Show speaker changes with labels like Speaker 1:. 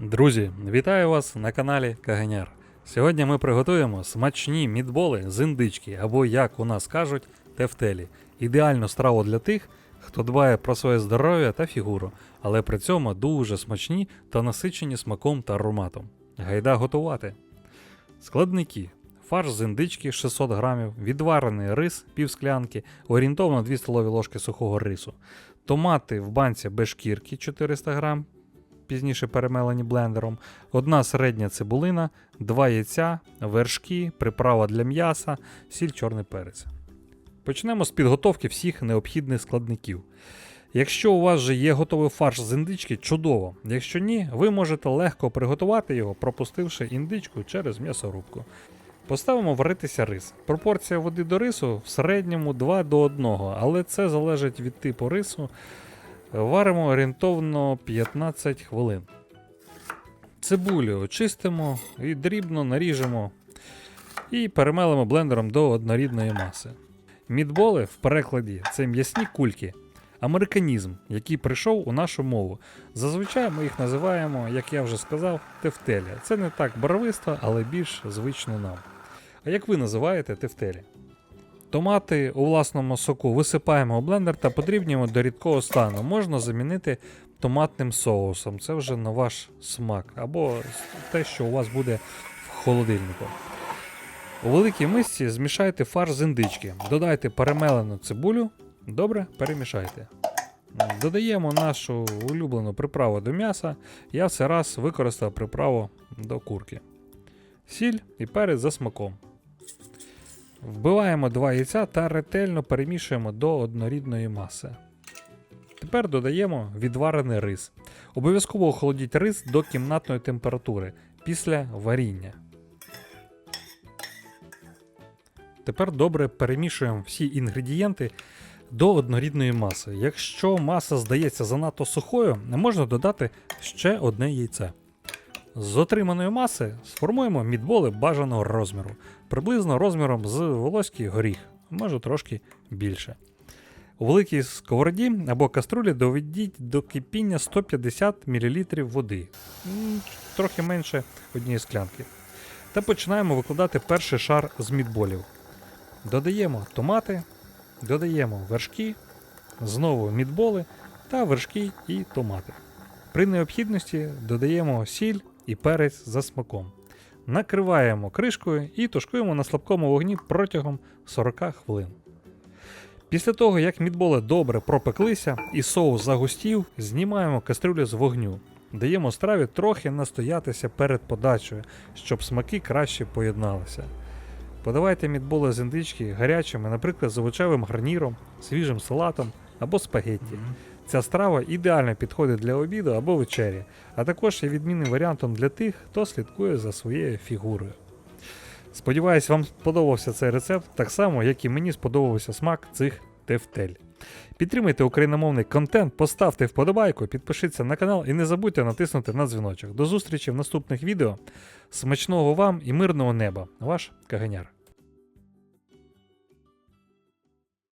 Speaker 1: Друзі, вітаю вас на каналі Каганяр. Сьогодні ми приготуємо смачні мідболи з індички, або, як у нас кажуть, тефтелі. Ідеальну страву для тих, хто дбає про своє здоров'я та фігуру, але при цьому дуже смачні та насичені смаком та ароматом. Гайда готувати. Складники. Фарш з індички 600 грамів, відварений рис пів склянки, орієнтовно 2 столові ложки сухого рису, томати в банці без шкірки 400 грам, пізніше перемелені блендером, одна середня цибулина, два яйця, вершки, приправа для м'яса, сіль чорний перець. Почнемо з підготовки всіх необхідних складників. Якщо у вас вже є готовий фарш з індички, чудово. Якщо ні, ви можете легко приготувати його, пропустивши індичку через м'ясорубку. Поставимо варитися рис. Пропорція води до рису в середньому 2 до 1, але це залежить від типу рису. Варимо орієнтовно 15 хвилин. Цибулю очистимо і дрібно наріжемо і перемелимо блендером до однорідної маси. Мідболи в перекладі це м'ясні кульки, американізм, який прийшов у нашу мову. Зазвичай ми їх називаємо, як я вже сказав, тефтелі. Це не так барвисто, але більш звично нам. А як ви називаєте тефтелі? Томати у власному соку висипаємо у блендер та подрібнюємо до рідкого стану. Можна замінити томатним соусом. Це вже на ваш смак, або те, що у вас буде в холодильнику. У великій мисці змішайте фарш з індички, додайте перемелену цибулю, добре перемішайте. Додаємо нашу улюблену приправу до м'яса. Я в цей раз використав приправу до курки. Сіль і перець за смаком. Вбиваємо два яйця та ретельно перемішуємо до однорідної маси. Тепер додаємо відварений рис. Обов'язково охолодіть рис до кімнатної температури після варіння. Тепер добре перемішуємо всі інгредієнти до однорідної маси. Якщо маса здається занадто сухою, можна додати ще одне яйце. З отриманої маси сформуємо мідболи бажаного розміру, приблизно розміром з волоський горіх, може трошки більше. У великій сковороді або каструлі доведіть до кипіння 150 мл води, трохи менше однієї склянки. Та починаємо викладати перший шар з мідболів. Додаємо томати, додаємо вершки, знову мідболи та вершки і томати. При необхідності додаємо сіль і перець за смаком. Накриваємо кришкою і тушкуємо на слабкому вогні протягом 40 хвилин. Після того, як мідболи добре пропеклися і соус загустів, знімаємо кастрюлю з вогню. Даємо страві трохи настоятися перед подачею, щоб смаки краще поєдналися. Подавайте мідболи з індички гарячими, наприклад, з овочевим гарніром, свіжим салатом або спагетті. Ця страва ідеально підходить для обіду або вечері, а також є відмінним варіантом для тих, хто слідкує за своєю фігурою. Сподіваюсь, вам сподобався цей рецепт, так само, як і мені сподобався смак цих тефтель. Підтримайте україномовний контент, поставте вподобайку, підпишіться на канал і не забудьте натиснути на дзвіночок. До зустрічі в наступних відео. Смачного вам і мирного неба! Ваш Каганяр.